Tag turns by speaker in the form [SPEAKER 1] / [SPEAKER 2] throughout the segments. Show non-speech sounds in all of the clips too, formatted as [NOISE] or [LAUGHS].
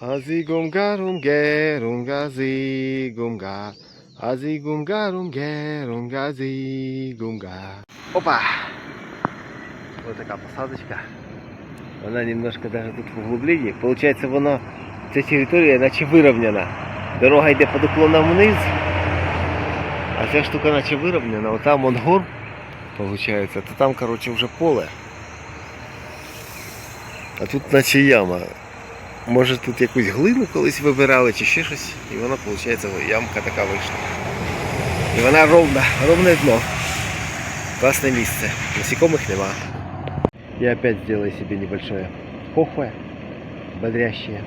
[SPEAKER 1] Азигумга румге румга зигумга. Азигумга румге румга зигумга. Опа! Вот такая посадочка. Она немножко даже тут в углублении. Получается, воно, ця територія наче вирівняна. Дорога йде під уклоном вниз, а ця штука наче вирівняна. Отам он гор, получается, то там, короче, вже поле. А тут наче яма. Може тут якусь глину колись вибирали чи ще щось, і вона, виходить, ямка така вийшла. І вона ровна, ровне дно. Класне місце. Насекомых нема. Я опять сделаю себе небольшое похуй, бодрящее.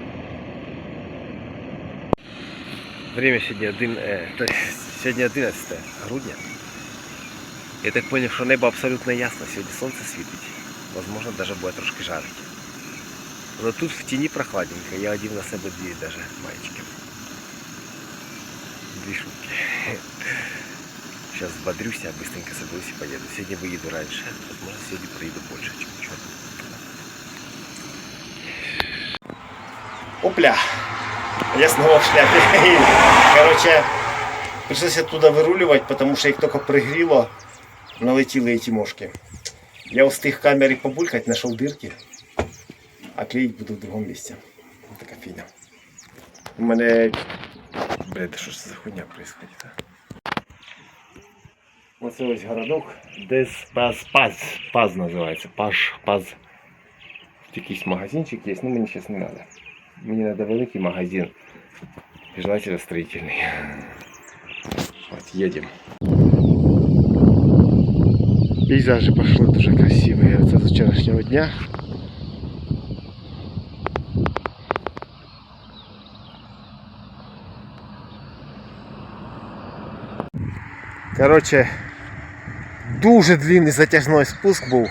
[SPEAKER 1] Время сегодня, один, э, то есть сегодня 11 грудня. Я так понял, что небо абсолютно ясно. Сегодня солнце светит. Возможно, даже будет трошки жарить. Но тут в тени прохладненько. Я одів на себе дві даже маечки. Дві шутки. Сейчас взбодрюсь, а быстренько соберусь и поеду. Сегодня выеду раньше. Возможно, сегодня проеду больше, чем вчера. Опля! Я снова в шляпе. Короче, пришлось оттуда выруливать, потому что их только пригрело, налетели эти мошки. Я успех камеры побулькать, нашел дырки, а клеить буду в другом месте. Вот такая фигня. У мене... Блядь, да что ж за хуйня происходит, а? Оце ось городок, десь паз, паз, паз називається, паш, паз. Тут якийсь магазинчик є, ну мені зараз не треба. Мені треба великий магазин. І желательно строительный. Вот, едем. Пейзажи пошли дуже красивые. Це з вчорашнього дня. Короче, дуже длинний затяжний спуск був.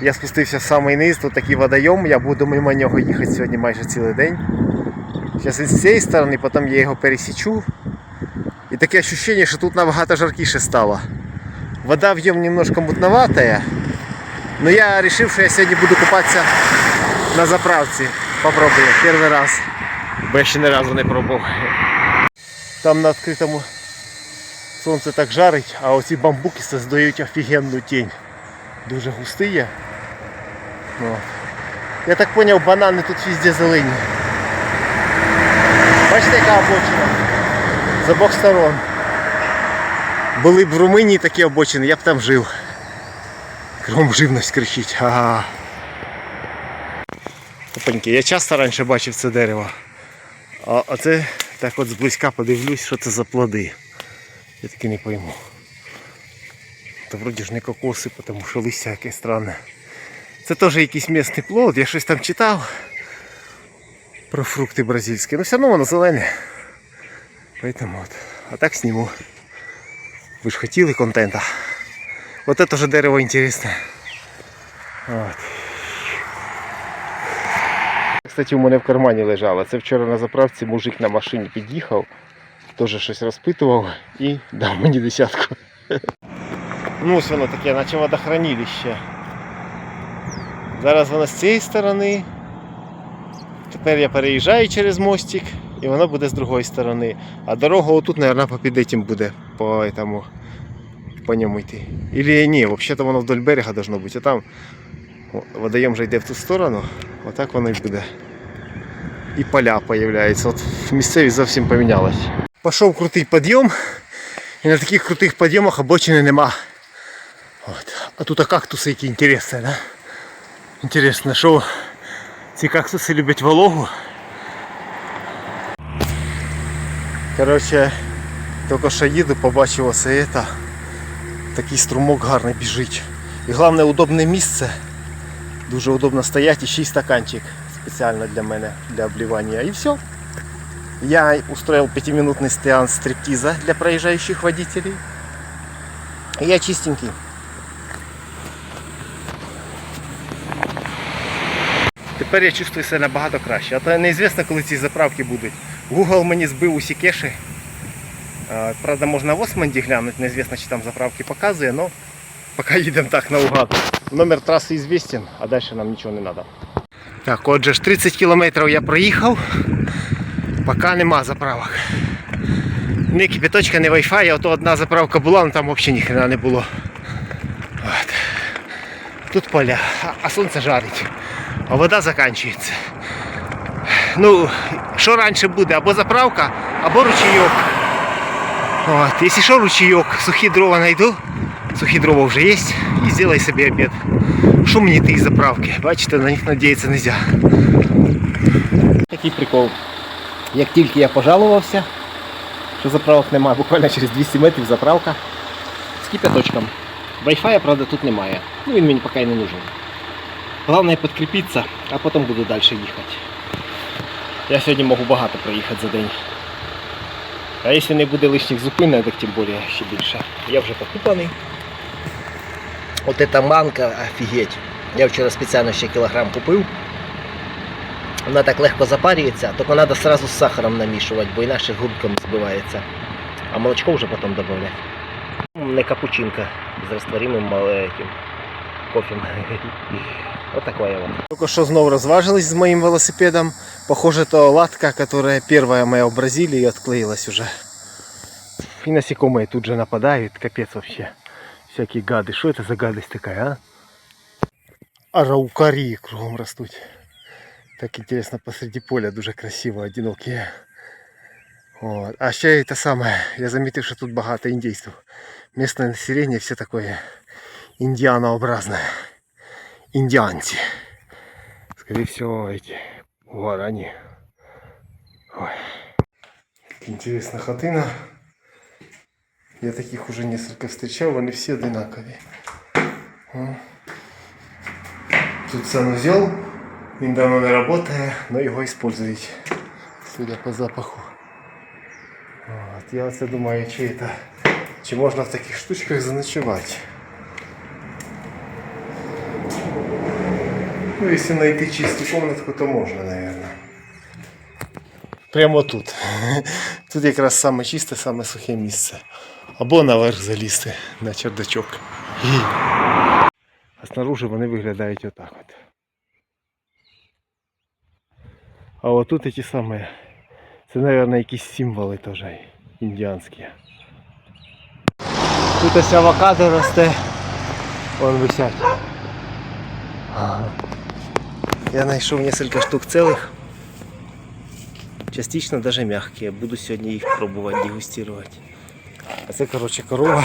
[SPEAKER 1] Я спустився в самий низ, тут такий водойом, я буду мимо нього їхати сьогодні майже цілий день. Зараз він з цієї сторони, потім я його пересічу. І таке ощущение, що тут набагато жаркіше стало. Вода в ньому немножко мутноватая. Но я вирішив, що я сьогодні буду купатися на заправці. Попробую, перший раз. Бо я ще ні разу не пробував. Там на відкритому сонце так жарить, а оці бамбуки создають офігенну тінь. Дуже густі є. Ну. Я так зрозумів, банани тут везде зелені. Бачите, яка обочина? З обох сторон. Були б в Румунії такі обочини, я б там жив. Кром живність кричить. Ага. Опаньки, я часто раніше бачив це дерево. А це так от зблизька подивлюсь, що це за плоди. Я таки не пойму. Та вроді ж не кокоси, тому що листя яке странне. Це теж якийсь місний плод, я щось там читав про фрукти бразильські. Ну все одно воно зелене. Поэтому от. А так сниму. Ви ж хотіли контента. Вот это же дерево інтересне. От. Кстати, у мене в кармані лежало. Це вчора на заправці мужик на машині під'їхав, теж щось розпитував і дав мені десятку. Ну ось воно таке, наче водохранилище. Зараз воно з цієї сторони. Тепер я переїжджаю через мостик і воно буде з другої сторони. А дорога отут, мабуть, по під этим буде, по, этому, по ньому йти. Или ні, взагалі воно вдоль берега должно бути. А там водойом вже йде в ту сторону, отак воно і буде. І поля появляються. От місцевість зовсім помінялась. Пішов крутий підйом, і на таких крутих підйомах обочини нема. От. А тут а кактуси які інтересні, да? Інтересно, що ці кактуси люблять вологу. Коротше, тільки що їду, побачив це. Такий струмок гарний біжить. І головне удобне місце. Дуже удобно стояти і ще й стаканчик спеціально для мене для обливання. І все. Я устроил пятиминутный сеанс стриптиза для проезжающих водителей. Я чистенький. Тепер я чувствую себе набагато краще. А то неізвісно, коли ці заправки будуть. Google мені збив усі кеші. Правда, можна в Османді глянути, неізвісно, чи там заправки показує, але поки їдемо так наугад. Номер траси известен, а далі нам нічого не треба. Так, отже ж 30 кілометрів я проїхав, поки нема заправок. Ні кипяточка, ні а то одна заправка була, але там взагалі ніхрена не було. От. Тут поля, а- сонце жарить, а вода закінчується. Ну, що раніше буде, або заправка, або ручейок. От, якщо що, ручейок, сухі дрова знайду, сухі дрова вже є, і зроблай собі обід. Що мені ті заправки? Бачите, на них надіятися не можна. Такий прикол. Як тільки я пожалувався, що заправок немає, буквально через 200 метрів заправка з кипяточком. Wi-Fi, правда, тут немає. Ну він мені поки не нужен. Головне підкріпитися, а потім буду далі їхати. Я сьогодні можу багато проїхати за день. А якщо не буде лишніх зупинок, так тим більше ще більше. Я вже покупаний. От эта манка, офігеть. Я вчора спеціально ще кілограм купив Вона так легко запарюється, тільки треба одразу з сахаром намішувати, бо інакше губками збивається. А молочко вже потім додати. Не капучинка з растворимим этим кофем. [LAUGHS] Вот такое вот. Только что снова разважились с моим велосипедом. Похоже, то латка, которая первая моя в Бразилии, отклеилась уже. И насекомые тут же нападают. Капец вообще. Всякие гады. Что это за гадость такая, а? Араукарии кругом растут. Так интересно, посреди поля дуже красиво, одинокие. Вот. А ще это самое, я заметил, что тут багато индейцев. Местное население все такое индианообразное. Индианцы. Скорее всего, эти гуарани. Ой. Интересная хатина. Я таких уже несколько встречал, они все одинаковые. Тут санузел. Він давно не работает, но його использують. Судя по запаху. От, я оце думаю, чи, это, чи можна в таких штучках заночувати. Ну, если найти чистую комнатку, то можно, наверное. Прямо тут. [LAUGHS] Тут якраз саме чисте, саме сухе місце. Або наверх залізти на чердачок. А снаружи вони виглядають отак от. А от тут ті самі. Це, мабуть, якісь символи теж індіанські. Тут ось авокадо росте. Вон висять. Я знайшов несколько штук целых. Частично даже мягкие. Буду сьогодні їх пробувати дегустувати. А це, коротше, корова.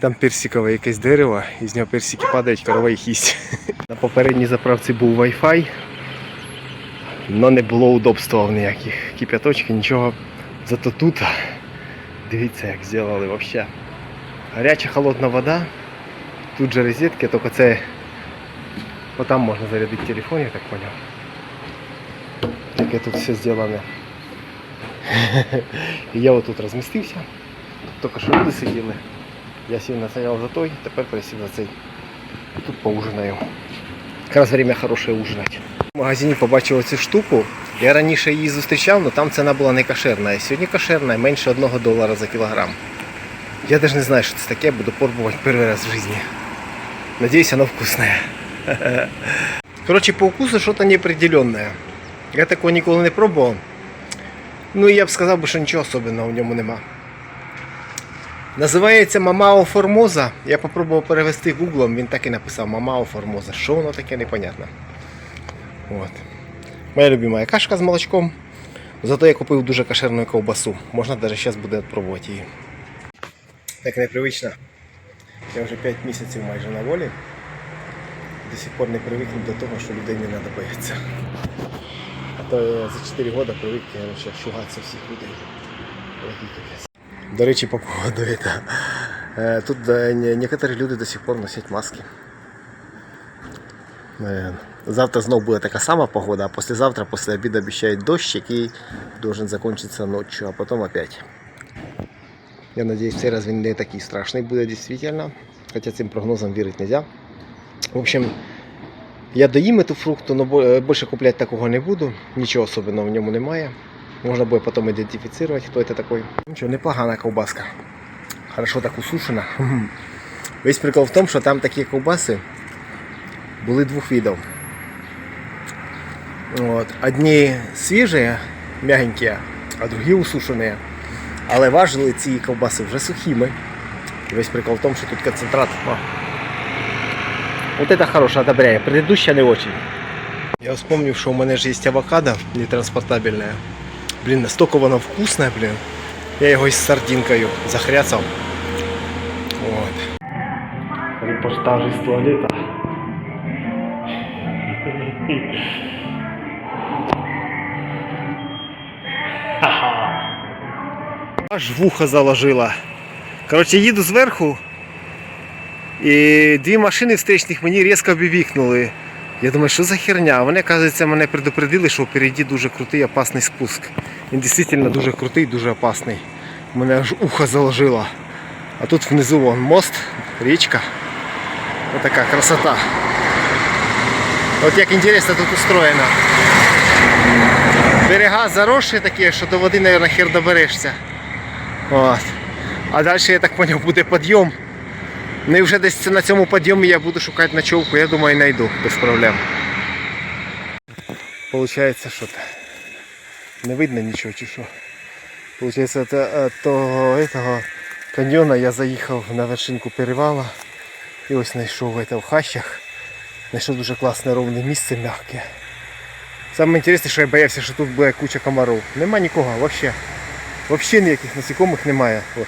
[SPEAKER 1] Там персикове якесь дерево, і з нього персики падають, корова їх їсть. [LAUGHS] На попередній заправці був Wi-Fi, але не було удобства ніяких. Кипяточки, нічого. Зато тут, дивіться, як зробили взагалі. Гаряча холодна вода. Тут же розетки, тільки це Отам можна зарядити телефон, я так понял. Яке тут все зроблено. [LAUGHS] Я отут розмістився. Тут тільки що люди сиділи. Я сів на стояв за той, тепер пересів за цей. Тут поужинаю. Якраз время хороше ужинати. В магазині побачив цю штуку. Я раніше її зустрічав, але там ціна була не кошерна. Сьогодні кошерна, менше 1 долара за кілограм. Я навіть не знаю, що це таке, буду пробувати перший раз в житті. Надеюсь, оно вкусное. [LAUGHS] Короче, по вкусу что-то неопределенное. Я такого ніколи не пробував. Ну я б сказав, що нічого особенного в ньому нема. Називається Мамао Формоза. Я попробував перевести гуглом, він так і написав Мамао Формоза. Що воно таке, непонятно. От. Моя любима кашка з молочком. Зато я купив дуже кошерну ковбасу. Можна навіть зараз буде пробувати її. Так непривично. Я вже 5 місяців майже на волі. До сих пор не привикну до того, що людей не треба боятися. А то я за 4 роки привик шугатися всіх людей. Який капець. До речі, по поводу этого. Е, Тут е, не- некоторі люди до сих пор носять маски. Е, Завтра знов буде така сама погода, а послезавтра, після обіду обіцяють дощ, який должен закончиться ночью, а потом опять. Я надеюсь, цей раз він не такий страшний буде дійсно. Хоча цим прогнозам вірити не можна. В общем, я доїм эту фрукту, але більше купляти такого не буду. Нічого особенного в ньому немає. Буде потім ідентифікувати, хто це такий. Нічого, непогана ковбаска. Хорошо так усушена. [LAUGHS] Весь прикол в тому, що там такі ковбаси були двох видів. Вот. Одні свіжі, м'ягенькі, а другі усушені. Але важили ці ковбаси вже сухими. І весь прикол в тому, що тут концентрат. О. Вот это хороше, одобряю. Предыдущая не очень. Я вспомнив, що у мене ж є авокадо нетранспортабельне. Блін, настільки воно вкусне, блін. Я його із сардинкою захряцав. Вот. Репортаж із туалета. Аж вуха заложила. Коротше, їду зверху. І дві машини встречних мені різко обівікнули. Я думаю, що за херня? Вони, оказується, мене предупредили, що впереді дуже крутий опасний спуск. Він дійсно дуже крутий, дуже опасний. Мене аж ухо заложило. А тут внизу вон мост, річка. Ось така красота. От як інтересно тут устроєно. Берега заросші такі, що до води, мабуть, хер доберешся. От. А далі, я так зрозумів, буде підйом. Ну і вже десь на цьому підйомі я буду шукати ночовку, я думаю, знайду без проблем. Получається, що то не видно нічого чи що. Получається, от, от того этого каньйона я заїхав на вершинку перевала і ось знайшов в хащах. Знайшов дуже класне ровне місце м'яке. Саме інтересне, що я боявся, що тут буде куча комарів. Нема нікого, взагалі. Взагалі ніяких насекомих немає. От.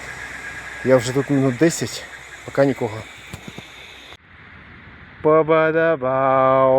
[SPEAKER 1] Я вже тут минут 10, поки нікого. Па-ба-да-бау.